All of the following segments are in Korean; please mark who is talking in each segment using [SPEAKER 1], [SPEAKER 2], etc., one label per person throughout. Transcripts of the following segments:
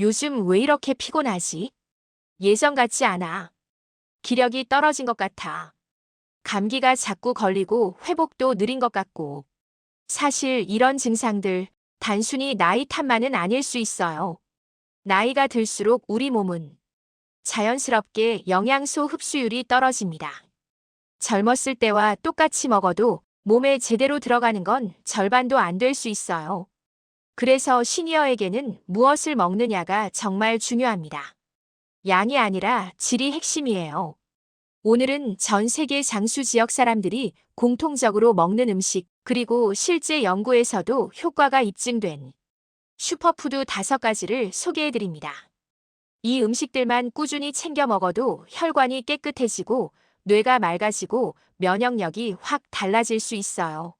[SPEAKER 1] 요즘 왜 이렇게 피곤하지? 예전 같지 않아. 기력이 떨어진 것 같아. 감기가 자꾸 걸리고 회복도 느린 것 같고. 사실 이런 증상들 단순히 나이 탓만은 아닐 수 있어요. 나이가 들수록 우리 몸은 자연스럽게 영양소 흡수율이 떨어집니다. 젊었을 때와 똑같이 먹어도 몸에 제대로 들어가는 건 절반도 안 될 수 있어요. 그래서 시니어에게는 무엇을 먹느냐가 정말 중요합니다. 양이 아니라 질이 핵심이에요. 오늘은 전 세계 장수 지역 사람들이 공통적으로 먹는 음식, 그리고 실제 연구에서도 효과가 입증된 슈퍼푸드 다섯 가지를 소개해 드립니다. 이 음식들만 꾸준히 챙겨 먹어도 혈관이 깨끗해지고 뇌가 맑아지고 면역력이 확 달라질 수 있어요.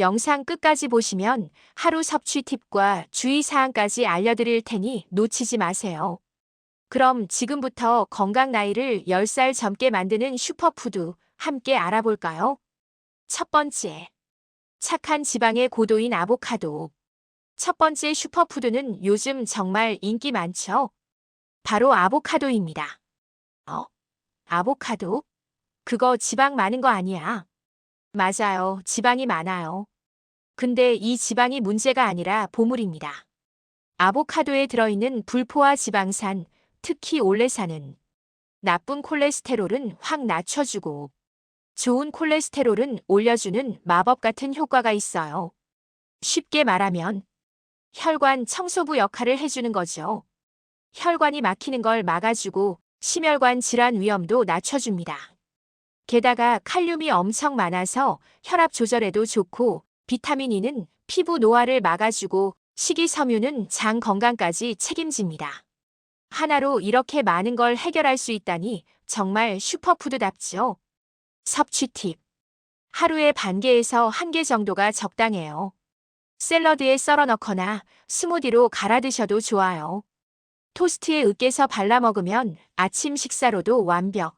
[SPEAKER 1] 영상 끝까지 보시면 하루 섭취 팁과 주의사항까지 알려드릴 테니 놓치지 마세요. 그럼 지금부터 건강 나이를 10살 젊게 만드는 슈퍼푸드 함께 알아볼까요? 첫 번째. 착한 지방의 고도인 아보카도. 첫 번째 슈퍼푸드는 요즘 정말 인기 많죠? 바로 아보카도입니다. 어? 아보카도? 그거 지방 많은 거 아니야? 맞아요. 지방이 많아요. 근데 이 지방이 문제가 아니라 보물입니다. 아보카도에 들어있는 불포화 지방산, 특히 올레산은 나쁜 콜레스테롤은 확 낮춰주고 좋은 콜레스테롤은 올려주는 마법 같은 효과가 있어요. 쉽게 말하면 혈관 청소부 역할을 해주는 거죠. 혈관이 막히는 걸 막아주고 심혈관 질환 위험도 낮춰줍니다. 게다가 칼륨이 엄청 많아서 혈압 조절에도 좋고 비타민 E는 피부 노화를 막아주고 식이섬유는 장 건강까지 책임집니다. 하나로 이렇게 많은 걸 해결할 수 있다니 정말 슈퍼푸드답죠. 섭취 팁. 하루에 반 개에서 한 개 정도가 적당해요. 샐러드에 썰어 넣거나 스무디로 갈아 드셔도 좋아요. 토스트에 으깨서 발라 먹으면 아침 식사로도 완벽.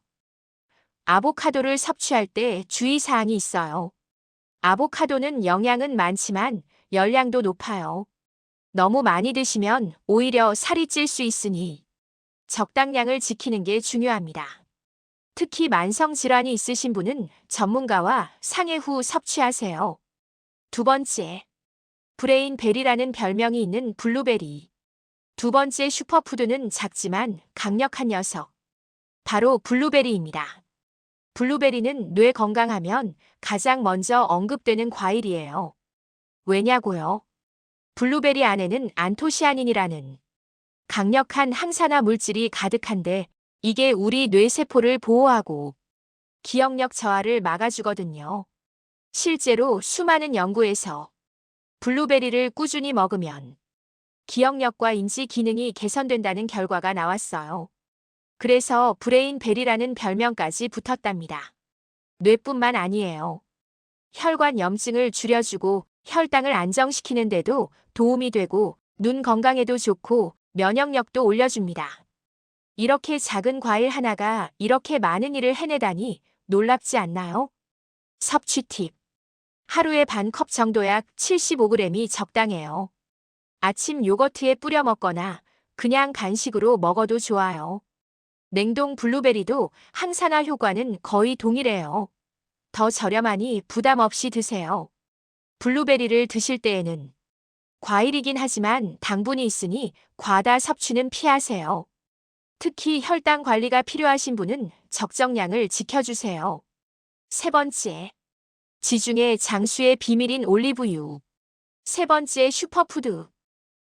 [SPEAKER 1] 아보카도를 섭취할 때 주의사항이 있어요. 아보카도는 영양은 많지만 열량도 높아요. 너무 많이 드시면 오히려 살이 찔 수 있으니 적당량을 지키는 게 중요합니다. 특히 만성 질환이 있으신 분은 전문가와 상해 후 섭취하세요. 두 번째, 브레인 베리라는 별명이 있는 블루베리. 두 번째 슈퍼푸드는 작지만 강력한 녀석. 바로 블루베리입니다. 블루베리는 뇌 건강하면 가장 먼저 언급되는 과일이에요. 왜냐고요? 블루베리 안에는 안토시아닌이라는 강력한 항산화 물질이 가득한데 이게 우리 뇌세포를 보호하고 기억력 저하를 막아주거든요. 실제로 수많은 연구에서 블루베리를 꾸준히 먹으면 기억력과 인지 기능이 개선된다는 결과가 나왔어요. 그래서 브레인 베리라는 별명까지 붙었답니다. 뇌뿐만 아니에요. 혈관 염증을 줄여주고 혈당을 안정시키는데도 도움이 되고 눈 건강에도 좋고 면역력도 올려줍니다. 이렇게 작은 과일 하나가 이렇게 많은 일을 해내다니 놀랍지 않나요? 섭취 팁. 하루에 반 컵 정도 약 75g이 적당해요. 아침 요거트에 뿌려 먹거나 그냥 간식으로 먹어도 좋아요. 냉동 블루베리도 항산화 효과는 거의 동일해요. 더 저렴하니 부담 없이 드세요. 블루베리를 드실 때에는 과일이긴 하지만 당분이 있으니 과다 섭취는 피하세요. 특히 혈당 관리가 필요하신 분은 적정량을 지켜주세요. 세 번째. 지중해 장수의 비밀인 올리브유. 세 번째 슈퍼푸드.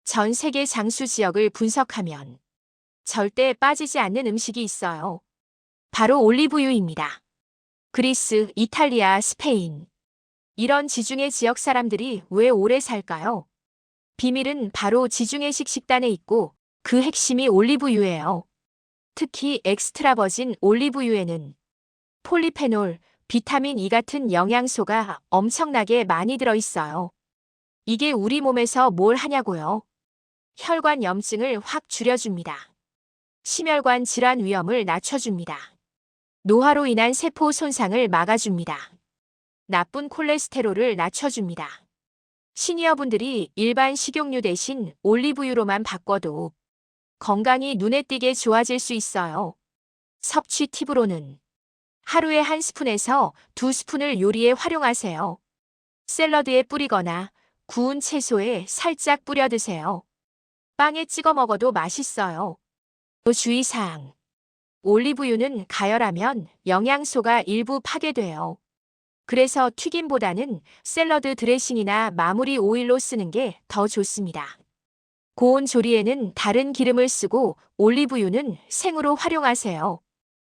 [SPEAKER 1] 전 세계 장수 지역을 분석하면 절대 빠지지 않는 음식이 있어요. 바로 올리브유입니다. 그리스, 이탈리아, 스페인. 이런 지중해 지역 사람들이 왜 오래 살까요? 비밀은 바로 지중해식 식단에 있고 그 핵심이 올리브유예요. 특히 엑스트라 버진 올리브유에는 폴리페놀, 비타민 E 같은 영양소가 엄청나게 많이 들어있어요. 이게 우리 몸에서 뭘 하냐고요? 혈관 염증을 확 줄여줍니다. 심혈관 질환 위험을 낮춰줍니다. 노화로 인한 세포 손상을 막아줍니다. 나쁜 콜레스테롤을 낮춰줍니다. 시니어분들이 일반 식용유 대신 올리브유로만 바꿔도 건강이 눈에 띄게 좋아질 수 있어요. 섭취 팁으로는 하루에 한 스푼에서 두 스푼을 요리에 활용하세요. 샐러드에 뿌리거나 구운 채소에 살짝 뿌려 드세요. 빵에 찍어 먹어도 맛있어요. 또 주의사항. 올리브유는 가열하면 영양소가 일부 파괴돼요. 그래서 튀김보다는 샐러드 드레싱이나 마무리 오일로 쓰는 게 더 좋습니다. 고온 조리에는 다른 기름을 쓰고 올리브유는 생으로 활용하세요.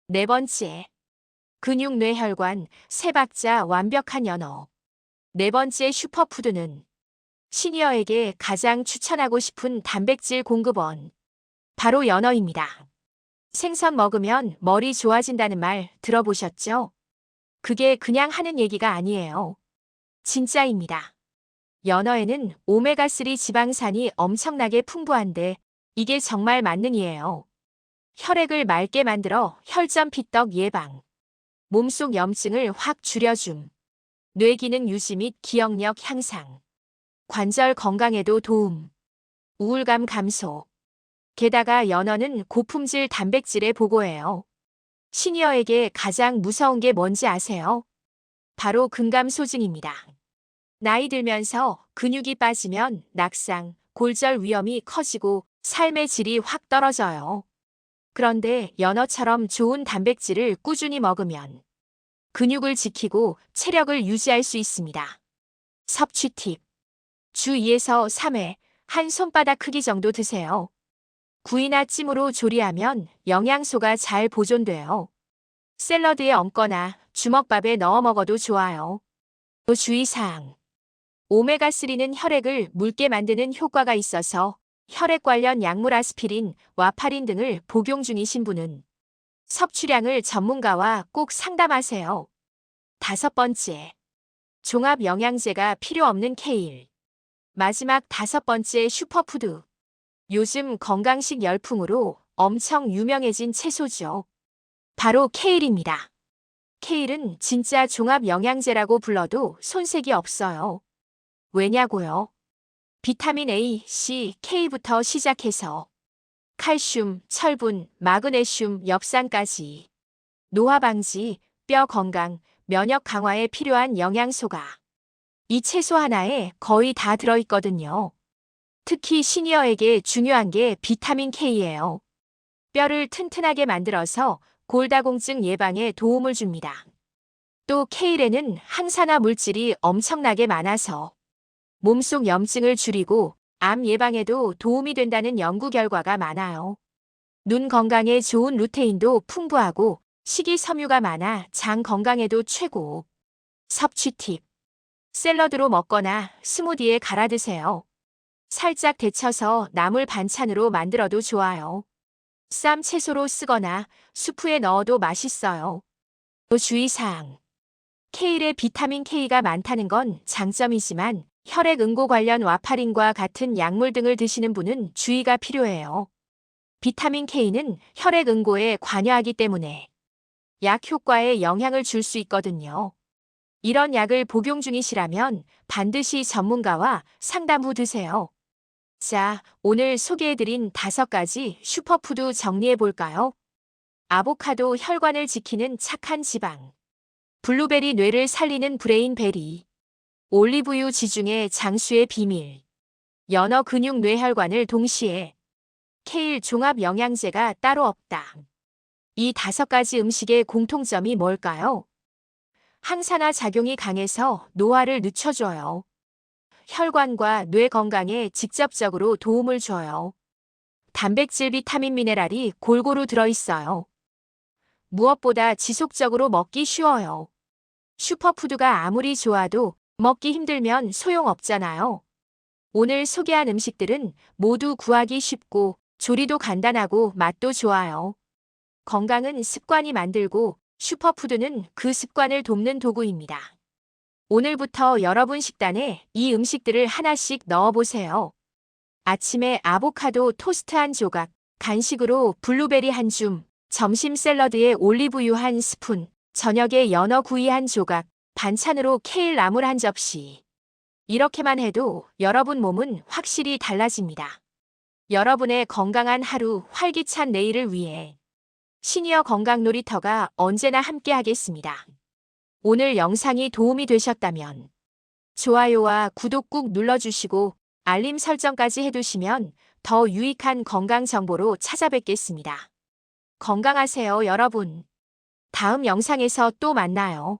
[SPEAKER 1] 네 번째. 근육 뇌혈관 세 박자 완벽한 연어. 네 번째 슈퍼푸드는 시니어에게 가장 추천하고 싶은 단백질 공급원. 바로 연어입니다. 생선 먹으면 머리 좋아진다는 말 들어보셨죠? 그게 그냥 하는 얘기가 아니에요. 진짜입니다. 연어에는 오메가3 지방산이 엄청나게 풍부한데 이게 정말 만능이에요. 혈액을 맑게 만들어 혈전 피떡 예방. 몸속 염증을 확 줄여줌. 뇌 기능 유지 및 기억력 향상. 관절 건강에도 도움. 우울감 감소. 게다가 연어는 고품질 단백질에 보고해요. 시니어에게 가장 무서운 게 뭔지 아세요? 바로 근감 소증입니다. 나이 들면서 근육이 빠지면 낙상, 골절 위험이 커지고 삶의 질이 확 떨어져요. 그런데 연어처럼 좋은 단백질을 꾸준히 먹으면 근육을 지키고 체력을 유지할 수 있습니다. 섭취 팁. 주 2에서 3회 한 손바닥 크기 정도 드세요. 구이나 찜으로 조리하면 영양소가 잘 보존돼요. 샐러드에 얹거나 주먹밥에 넣어 먹어도 좋아요. 또 주의사항. 오메가3는 혈액을 묽게 만드는 효과가 있어서 혈액 관련 약물 아스피린, 와파린 등을 복용 중이신 분은 섭취량을 전문가와 꼭 상담하세요. 다섯 번째. 종합 영양제가 필요 없는 케일. 마지막 다섯 번째 슈퍼푸드. 요즘 건강식 열풍으로 엄청 유명해진 채소죠. 바로 케일입니다. 케일은 진짜 종합 영양제라고 불러도 손색이 없어요. 왜냐고요? 비타민 A, C, K부터 시작해서 칼슘, 철분, 마그네슘, 엽산까지 노화 방지, 뼈 건강, 면역 강화에 필요한 영양소가 이 채소 하나에 거의 다 들어있거든요. 특히 시니어에게 중요한 게 비타민 K예요. 뼈를 튼튼하게 만들어서 골다공증 예방에 도움을 줍니다. 또 케일에는 항산화 물질이 엄청나게 많아서 몸속 염증을 줄이고 암 예방에도 도움이 된다는 연구 결과가 많아요. 눈 건강에 좋은 루테인도 풍부하고 식이섬유가 많아 장 건강에도 최고. 섭취 팁. 샐러드로 먹거나 스무디에 갈아 드세요. 살짝 데쳐서 나물 반찬으로 만들어도 좋아요. 쌈 채소로 쓰거나 수프에 넣어도 맛있어요. 또 주의사항. 케일에 비타민 K가 많다는 건 장점이지만 혈액 응고 관련 와파린과 같은 약물 등을 드시는 분은 주의가 필요해요. 비타민 K는 혈액 응고에 관여하기 때문에 약 효과에 영향을 줄 수 있거든요. 이런 약을 복용 중이시라면 반드시 전문가와 상담 후 드세요. 자, 오늘 소개해드린 다섯 가지 슈퍼푸드 정리해 볼까요? 아보카도 혈관을 지키는 착한 지방. 블루베리 뇌를 살리는 브레인베리. 올리브유 지중해 장수의 비밀. 연어 근육 뇌혈관을 동시에. 케일 종합 영양제가 따로 없다. 이 다섯 가지 음식의 공통점이 뭘까요? 항산화 작용이 강해서 노화를 늦춰줘요. 혈관과 뇌 건강에 직접적으로 도움을 줘요. 단백질, 비타민, 미네랄이 골고루 들어있어요. 무엇보다 지속적으로 먹기 쉬워요. 슈퍼푸드가 아무리 좋아도 먹기 힘들면 소용없잖아요. 오늘 소개한 음식들은 모두 구하기 쉽고 조리도 간단하고 맛도 좋아요. 건강은 습관이 만들고 슈퍼푸드는 그 습관을 돕는 도구입니다. 오늘부터 여러분 식단에 이 음식들을 하나씩 넣어보세요. 아침에 아보카도 토스트 한 조각, 간식으로 블루베리 한 줌, 점심 샐러드에 올리브유 한 스푼, 저녁에 연어 구이 한 조각, 반찬으로 케일 나물 한 접시. 이렇게만 해도 여러분 몸은 확실히 달라집니다. 여러분의 건강한 하루, 활기찬 내일을 위해 시니어 건강 놀이터가 언제나 함께 하겠습니다. 오늘 영상이 도움이 되셨다면 좋아요와 구독 꾹 눌러주시고 알림 설정까지 해두시면 더 유익한 건강 정보로 찾아뵙겠습니다. 건강하세요, 여러분. 다음 영상에서 또 만나요.